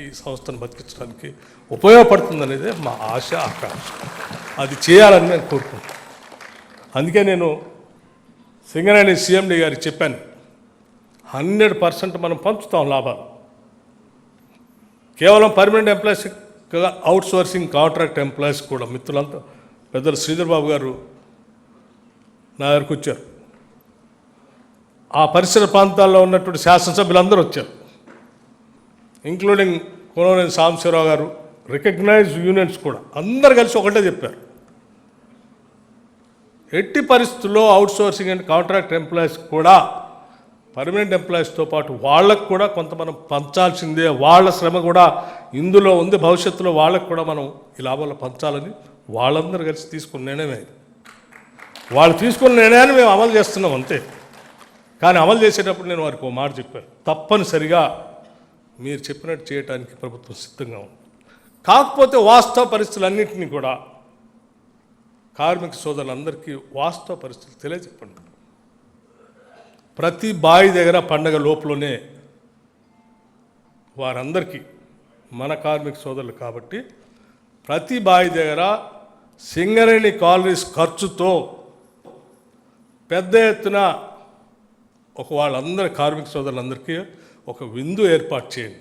బతికించడానికి ఈ సంస్థను బతికించడానికి ఉపయోగపడుతుంది అనేది మా ఆశ ఆకాంక్ష. అది చేయాలని నేను కోరుకుంటున్నాను. అందుకే నేను సింగరేణి సీఎండి గారికి చెప్పాను హండ్రెడ్ పర్సెంట్ మనం పంచుతాం లాభాలు. కేవలం permanent employees out sourcing contract employees కూడా మిత్రులంతా పెద్దలు శ్రీధర్ బాబు గారు నా దగ్గరకు వచ్చారు. ఆ పరిసర ప్రాంతాల్లో ఉన్నటువంటి శాసనసభ్యులందరూ వచ్చారు. ఇంక్లూడింగ్ కోనవనేని సాంబశివరావు గారు రికగ్నైజ్ యూనియన్స్ కూడా అందరు కలిసి ఒకటే చెప్పారు. ఎట్టి పరిస్థితుల్లో అవుట్సోర్సింగ్ అండ్ కాంట్రాక్ట్ ఎంప్లాయీస్ కూడా పర్మనెంట్ ఎంప్లాయీస్తో పాటు వాళ్ళకు కూడా కొంత మనం పంచాల్సిందే వాళ్ళ శ్రమ కూడా ఇందులో ఉంది భవిష్యత్తులో వాళ్ళకు కూడా మనం ఈ లాభాలు పంచాలని వాళ్ళందరూ కలిసి తీసుకున్న నిర్ణయమే వాళ్ళు తీసుకున్న నిర్ణయాన్ని మేము అమలు చేస్తున్నాం అంతే. కానీ అమలు చేసేటప్పుడు నేను వారికి ఒక మాట చెప్పాను. తప్పనిసరిగా మీరు చెప్పినట్టు చేయడానికి ప్రభుత్వం సిద్ధంగా ఉంది. కాకపోతే వాస్తవ పరిస్థితులన్నింటినీ కూడా కార్మిక సోదరులందరికీ వాస్తవ పరిస్థితులు తెలియజెప్పండి. ప్రతి బావి దగ్గర పండగ లోపలనే వారందరికీ మన కార్మిక సోదరులు కాబట్టి ప్రతి బావి దగ్గర సింగరేణి కాలనీస్ ఖర్చుతో పెద్ద ఎత్తున ఒక వాళ్ళందరి కార్మిక సోదరులందరికీ ఒక విందు ఏర్పాటు చేయండి.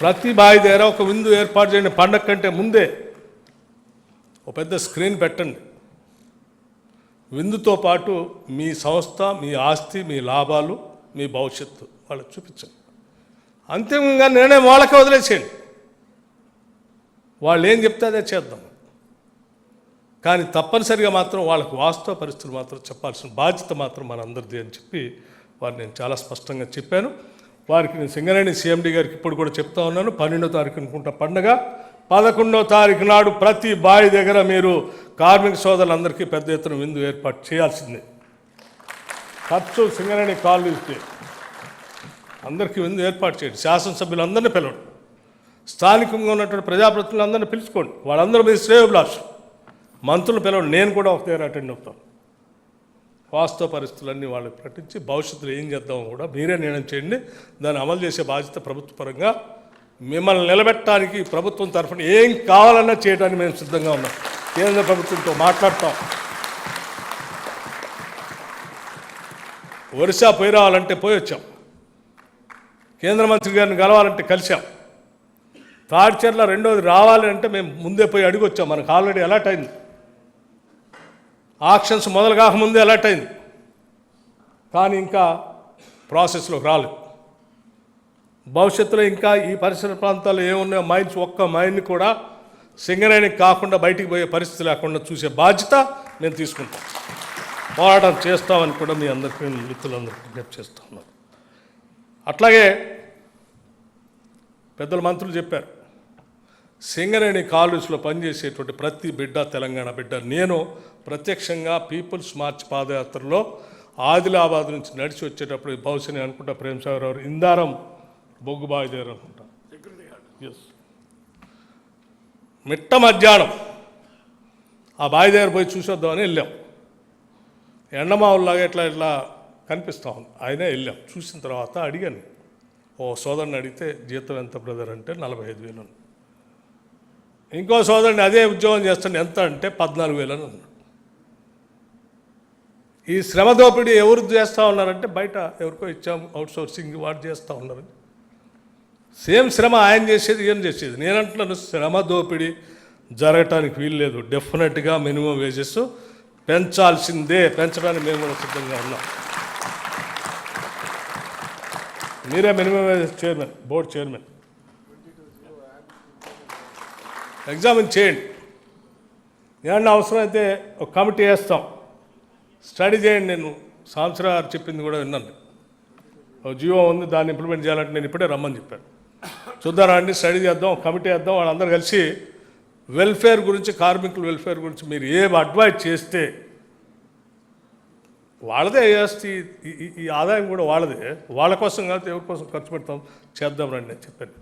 ప్రతి బావి దగ్గర ఒక విందు ఏర్పాటు చేయండి. పండగ కంటే ముందే ఒక పెద్ద స్క్రీన్ పెట్టండి. విందుతో పాటు మీ సంస్థ మీ ఆస్తి మీ లాభాలు మీ భవిష్యత్తు వాళ్ళకి చూపించండి. అంతిమంగా నేనే వాళ్ళకే వదిలేసేయండి. వాళ్ళు ఏం చెప్తే అదే చేద్దాం. కానీ తప్పనిసరిగా మాత్రం వాళ్ళకు వాస్తవ పరిస్థితులు మాత్రం చెప్పాల్సిన బాధ్యత మాత్రం మనందరిది అని చెప్పి వారు నేను చాలా స్పష్టంగా చెప్పాను. వారికి నేను సింగరేణి సీఎండి గారికి ఇప్పుడు కూడా చెప్తా ఉన్నాను. పన్నెండో తారీఖు అనుకుంటా పండగ. పదకొండో తారీఖు నాడు ప్రతి బావి దగ్గర మీరు కార్మిక సోదరులందరికీ పెద్ద ఎత్తున విందు ఏర్పాటు చేయాల్సిందే. ఖర్చు సింగరేణి కాలనీకి అందరికీ విందు ఏర్పాటు చేయండి. శాసనసభ్యులందరినీ పిలవండి. స్థానికంగా ఉన్నటువంటి ప్రజాప్రతినిధులందరినీ పిలుచుకోండి. వాళ్ళందరూ మీ శ్రేయోభిలాష్. మంత్రులు పిలవండి. నేను కూడా ఒక దగ్గర అటెండ్ అవుతాను. వాస్తవ పరిస్థితులన్నీ వాళ్ళకి ప్రకటించి భవిష్యత్తులో ఏం చేద్దామో కూడా మీరే నిర్ణయం చేయండి. దాన్ని అమలు చేసే బాధ్యత ప్రభుత్వపరంగా మిమ్మల్ని నిలబెట్టడానికి ప్రభుత్వం తరఫున ఏం కావాలన్నా చేయడానికి మేము సిద్ధంగా ఉన్నాం. కేంద్ర ప్రభుత్వంతో మాట్లాడతాం. ఒరిస్సా పోయి రావాలంటే పోయి వచ్చాం. కేంద్ర మంత్రి గారిని కలవాలంటే కలిసాం తాడిచెర్ల రెండోది రావాలంటే మేము ముందే పోయి అడిగి వచ్చాం మనకు ఆల్రెడీ అలర్ట్ అయింది. ఆక్షన్స్ మొదలు కాకముందే అలర్ట్ అయింది. కానీ ఇంకా ప్రాసెస్లోకి రాలేదు. భవిష్యత్తులో ఇంకా ఈ పరిసర ప్రాంతాల్లో ఏమున్నాయో మైన్స్ ఒక్క మైన్ కూడా సింగరేణికి కాకుండా బయటికి పోయే పరిస్థితి లేకుండా చూసే బాధ్యత నేను తీసుకుంటాను. పోరాటం చేస్తామని కూడా మీ అందరికీ నేను మిత్రులందరికీ విజ్ఞప్తి చేస్తా అట్లాగే పెద్దల మంత్రులు చెప్పారు. సింగరేణి కాలేజీలో పనిచేసేటువంటి ప్రతి బిడ్డ తెలంగాణ బిడ్డ. నేను ప్రత్యక్షంగా పీపుల్స్ మార్చ్ పాదయాత్రలో ఆదిలాబాద్ నుంచి నడిచి వచ్చేటప్పుడు బహుశా నేను అనుకుంటా ప్రేమసాగర్ గారు. ఇందారం బొగ్గు బావిదేరు అనుకుంటా. ఎస్ మిట్ట మధ్యాహ్నం ఆ బావి దగ్గర పోయి చూసొద్దామని వెళ్ళాం. ఎండమావుల్లాగా ఇట్లా ఇట్లా కనిపిస్తా ఉంది. అయినా వెళ్ళాం. చూసిన తర్వాత అడిగాను. ఓ సోదరుని అడిగితే జీతం ఎంత బ్రదర్ అంటే నలభై ఐదు వేలు ఇంకో సోదరుని అదే ఉద్యోగం చేస్తాను ఎంత అంటే పద్నాలుగు వేలు అని అన్నాడు. ఈ శ్రమ దోపిడీ ఎవరు చేస్తూ ఉన్నారంటే బయట ఎవరికో ఇచ్చాము అవుట్ సోర్సింగ్ వాడు చేస్తూ ఉన్నారు సేమ్ శ్రమ ఆయన చేసేది ఏం చేసేది. నేనంటున్నాను శ్రమ దోపిడీ జరగటానికి వీలు లేదు. డెఫినెట్గా మినిమం వేజెస్ పెంచాల్సిందే పెంచడానికి మేము కూడా సిద్ధంగా ఉన్నాం. మీరే minimum wages chairman board chairman examine చేయండి. ఏమన్నా అవసరమైతే ఒక కమిటీ వేస్తాం. స్టడీ చేయండి నేను. సంవత్సరం గారు చెప్పింది కూడా విన్నాను. ఒక జియో ఉంది దాన్ని ఇంప్లిమెంట్ చేయాలంటే నేను ఇప్పుడే రమ్మని చెప్పాను. చూద్దాం అండి స్టడీ చేద్దాం కమిటీ వేద్దాం వాళ్ళందరూ కలిసి వెల్ఫేర్ గురించి కార్మికుల వెల్ఫేర్ గురించి మీరు ఏ అడ్వైజ్ చేస్తే వాళ్ళదే ఆస్తి ఈ- ఈ- ఈ ఆదాయం కూడా వాళ్ళదే. వాళ్ళ కోసం కాదు ఎవరి కోసం ఖర్చు పెడతాం? చేద్దాం రండి అని చెప్పాను.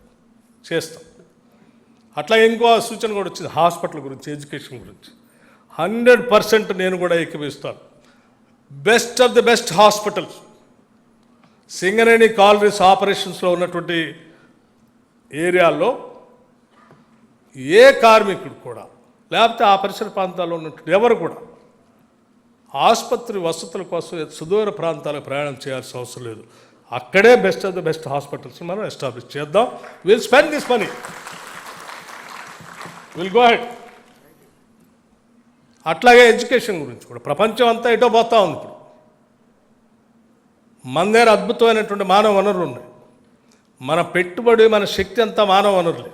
చేస్తాం. అట్లా ఇంకో సూచన కూడా వచ్చింది హాస్పిటల్ గురించి ఎడ్యుకేషన్ గురించి. హండ్రెడ్ పర్సెంట్ నేను కూడా ఎక్కిపిస్తాను best of the best hospitals. Singareni collieries ఆపరేషన్స్లో ఉన్నటువంటి ఏరియాల్లో ఏ కార్మికుడు కూడా లేకపోతే ఆ పరిసర ప్రాంతాల్లో ఉన్నటువంటి ఎవరు కూడా ఆసుపత్రి వసతుల కోసం సుదూర ప్రాంతాలకు ప్రయాణం చేయాల్సిన అవసరం లేదు. అక్కడే best of the best hospitals మనం ఎస్టాబ్లిష్ చేద్దాం. Will spend this money will go head అట్లాగే ఎడ్యుకేషన్ గురించి కూడా. ప్రపంచం అంతా ఎటో పోతా ఉంది ఇప్పుడు. మన దగ్గర అద్భుతమైనటువంటి మానవ వనరులు ఉన్నాయి. మన పెట్టుబడి మన శక్తి అంతా మానవ వనరులే.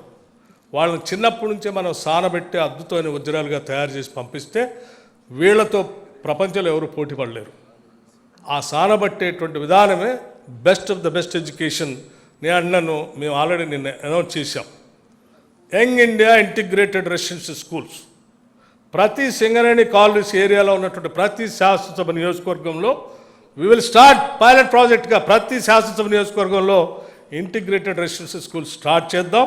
వాళ్ళని చిన్నప్పటి నుంచే మనం సానబెట్టి అద్భుతమైన వజ్రాలుగా తయారు చేసి పంపిస్తే వీళ్ళతో ప్రపంచంలో ఎవరు పోటీ పడలేరు. ఆ సానబట్టేటువంటి విధానమే best of the best education. నేను అన్నను మేము ఆల్రెడీ నిన్న అనౌన్స్ చేశాం. Young India integrated residency schools. ప్రతి సింగరేణి కాలనీస్ ఏరియాలో ఉన్నటువంటి ప్రతి శాసనసభ నియోజకవర్గంలో వి విల్ స్టార్ట్ పైలట్ ప్రాజెక్ట్గా ప్రతి శాసనసభ నియోజకవర్గంలో ఇంటిగ్రేటెడ్ రెసిడెన్సీ స్కూల్ స్టార్ట్ చేద్దాం.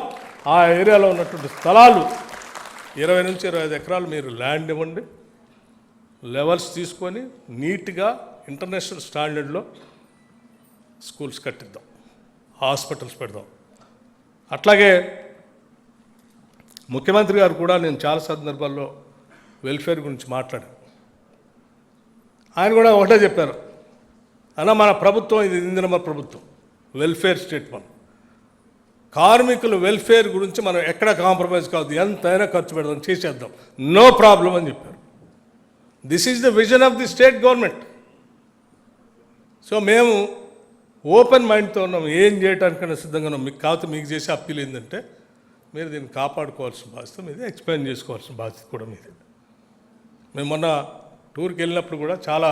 ఆ ఏరియాలో ఉన్నటువంటి స్థలాలు ఇరవై నుంచి ఇరవై ఐదు ఎకరాలు మీరు ల్యాండ్ ఇవ్వండి. లెవెల్స్ తీసుకొని నీట్గా ఇంటర్నేషనల్ స్టాండర్డ్లో స్కూల్స్ కట్టిద్దాం. హాస్పిటల్స్ పెడదాం. అట్లాగే ముఖ్యమంత్రి గారు కూడా నేను చాలా సందర్భాల్లో వెల్ఫేర్ గురించి మాట్లాడాను ఆయన కూడా ఒకటే చెప్పారు. అన్న మన ప్రభుత్వం ఇది ఇందిరమ్మ ప్రభుత్వం. వెల్ఫేర్ స్టేట్ మనం కార్మికుల వెల్ఫేర్ గురించి మనం ఎక్కడ కాంప్రమైజ్ కావద్దు ఎంతైనా ఖర్చు పెడదాం చేసేద్దాం. నో ప్రాబ్లం అని చెప్పారు. This is the vision of the state government so మేము ఓపెన్ మైండ్తో ఉన్నాం. ఏం చేయడానికైనా సిద్ధంగా ఉన్నాం. మీకు కాకపోతే మీకు చేసే అప్పీల్ ఏంటంటే మీరు దీన్ని కాపాడుకోవాల్సిన బాధ్యత మీది ఎక్స్ప్లెయిన్ చేసుకోవాల్సిన బాధ్యత కూడా మీది. మేము మొన్న టూర్కి వెళ్ళినప్పుడు కూడా చాలా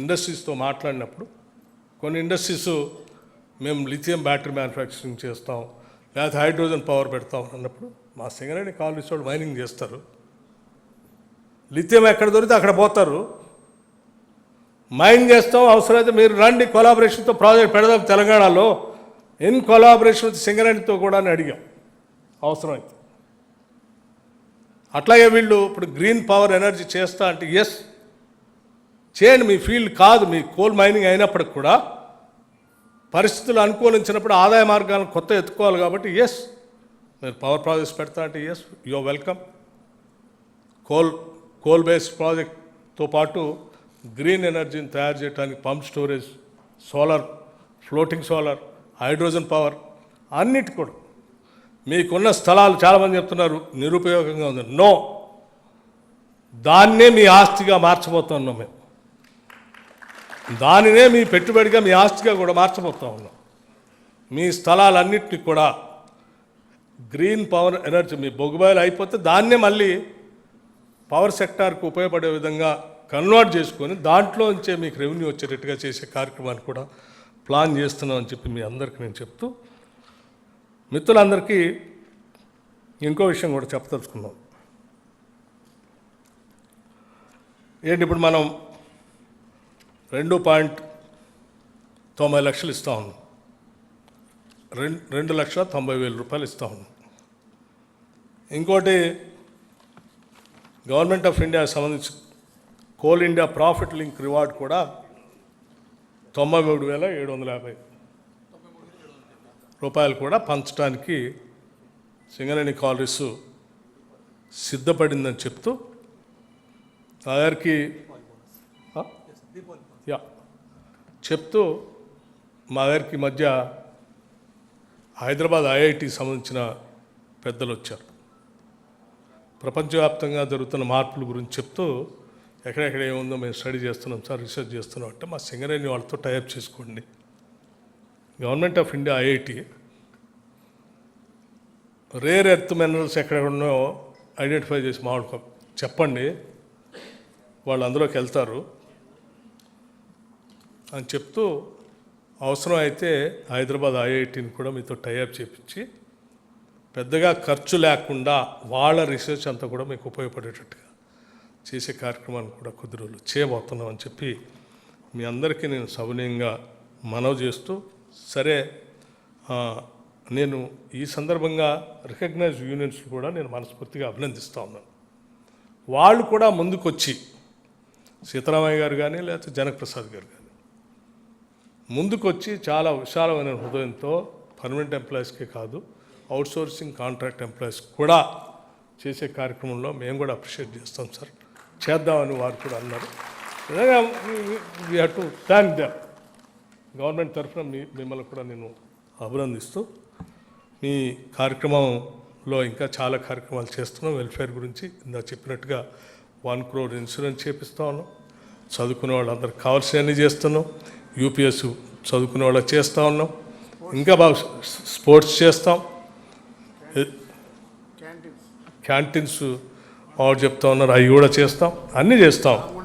ఇండస్ట్రీస్తో మాట్లాడినప్పుడు కొన్ని ఇండస్ట్రీస్ మేము లిథియం బ్యాటరీ మ్యానుఫ్యాక్చరింగ్ చేస్తాం లేకపోతే హైడ్రోజన్ పవర్ పెడతాం అన్నప్పుడు మా సింగరేణి కాలనీస్ వాళ్ళు మైనింగ్ చేస్తారు. లిథియం ఎక్కడ దొరికితే అక్కడ పోతారు. మైన్ చేస్తాం అవసరమైతే మీరు రండి కొలాబరేషన్తో ప్రాజెక్ట్ పెడదాం తెలంగాణలో. ఇన్ కొలాబరేషన్ సింగరేణితో కూడా అని అడిగాం. అవసరమైతే అట్లాగే వీళ్ళు ఇప్పుడు గ్రీన్ పవర్ ఎనర్జీ చేస్తా అంటే ఎస్ చేయండి మీ ఫీల్డ్ కాదు మీ కోల్ మైనింగ్ అయినప్పటికి కూడా పరిస్థితులు అనుకూలించినప్పుడు ఆదాయ మార్గాలను కొత్త ఎత్తుకోవాలి కాబట్టి ఎస్ మీరు పవర్ ప్రాజెక్ట్స్ పెడతా అంటే yes your welcome coal coal based ప్రాజెక్ట్తో పాటు గ్రీన్ ఎనర్జీని తయారు చేయడానికి pump storage solar floating solar hydrogen power అన్నిటి కూడా మీకున్న స్థలాలు చాలామంది చెప్తున్నారు నిరుపయోగంగా ఉంది. నో. దాన్నే మీ ఆస్తిగా మార్చబోతున్నాం మేము. దానినే మీ పెట్టుబడిగా మీ ఆస్తిగా కూడా మార్చబోతా ఉన్నాం. మీ స్థలాలన్నింటినీ కూడా గ్రీన్ పవర్ ఎనర్జీ మీ బొగ్గుబాయిలు అయిపోతే దాన్నే మళ్ళీ పవర్ సెక్టార్కు ఉపయోగపడే విధంగా కన్వర్ట్ చేసుకొని దాంట్లో నుంచే మీకు రెవెన్యూ వచ్చేటట్టుగా చేసే కార్యక్రమాన్ని కూడా ప్లాన్ చేస్తున్నామని చెప్పి మీ అందరికీ నేను చెప్తూ మిత్రులందరికీ ఇంకో విషయం కూడా చెప్పదలుచుకున్నాం ఏంటి ఇప్పుడు మనం రెండు పాయింట్ తొంభై లక్షలు ఇస్తా ఉన్నాం. రెండు రెండు లక్షల తొంభై వేల రూపాయలు ఇస్తా ఉన్నాం. ఇంకోటి గవర్నమెంట్ ఆఫ్ ఇండియా సంబంధించి coal India profit link reward కూడా తొంభై మూడు వేల ఏడు వందల యాభై రూపాయలు కూడా పంచడానికి సింగరేణి కాలరీస్ సిద్ధపడిందని చెప్తూ నా గారికి యా. చెప్తూ మా గారికి మధ్య హైదరాబాద్ ఐఐటికి సంబంధించిన పెద్దలు వచ్చారు. ప్రపంచవ్యాప్తంగా జరుగుతున్న మార్పుల గురించి చెప్తూ ఎక్కడెక్కడ ఏముందో మేము స్టడీ చేస్తున్నాం సార్ రీసెర్చ్ చేస్తున్నాం అంటే మా సింగరేణి వాళ్ళతో టైప్ చేసుకోండి. Government of India IIT. Rare earth minerals ఎక్కడ ఉన్నాయో ఐడెంటిఫై చేసి మాట్లాడుకో చెప్పండి. వాళ్ళు అందులోకి వెళ్తారు. అని చెప్తూ అవసరం అయితే హైదరాబాద్ ఐఐటిని కూడా మీతో టైఅప్ చేపించి పెద్దగా ఖర్చు లేకుండా వాళ్ళ రీసెర్చ్ అంతా కూడా మీకు ఉపయోగపడేటట్టుగా చేసే కార్యక్రమాన్ని కూడా కొద్ది రోజులు చేయబోతున్నాం అని చెప్పి మీ అందరికీ నేను సవినయంగా మనవి చేస్తూ సరే నేను ఈ సందర్భంగా రికగ్నైజ్ యూనియన్స్ కూడా నేను మనస్ఫూర్తిగా అభినందిస్తూ ఉన్నాను. వాళ్ళు కూడా ముందుకొచ్చి సీతారామయ్య గారు కానీ లేకపోతే జనకప్రసాద్ గారు కానీ ముందుకొచ్చి చాలా విశాలమైన హృదయంతో పర్మనెంట్ ఎంప్లాయీస్కే కాదు అవుట్సోర్సింగ్ కాంట్రాక్ట్ ఎంప్లాయీస్ కూడా చేసే కార్యక్రమంలో మేము కూడా అప్రిషియేట్ చేస్తాం సార్. చేద్దామని వారు కూడా అన్నారు. We have to thank them. Government తరఫున మీ మిమ్మల్ని కూడా నేను అభినందిస్తూ మీ కార్యక్రమంలో ఇంకా చాలా కార్యక్రమాలు చేస్తున్నాం. వెల్ఫేర్ గురించి ఇందా చెప్పినట్టుగా వన్ క్రోర్ ఇన్సూరెన్స్ చేపిస్తా ఉన్నాం. చదువుకునే వాళ్ళందరికి కావాల్సినవన్నీ చేస్తున్నాం. యూపీఎస్ చదువుకునే వాళ్ళకి చేస్తూ ఉన్నాం. ఇంకా బాగా స్పోర్ట్స్ చేస్తాం. క్యాంటీన్స్ ఆవిడ చెప్తా ఉన్నారు అవి కూడా చేస్తాం. అన్నీ చేస్తాం.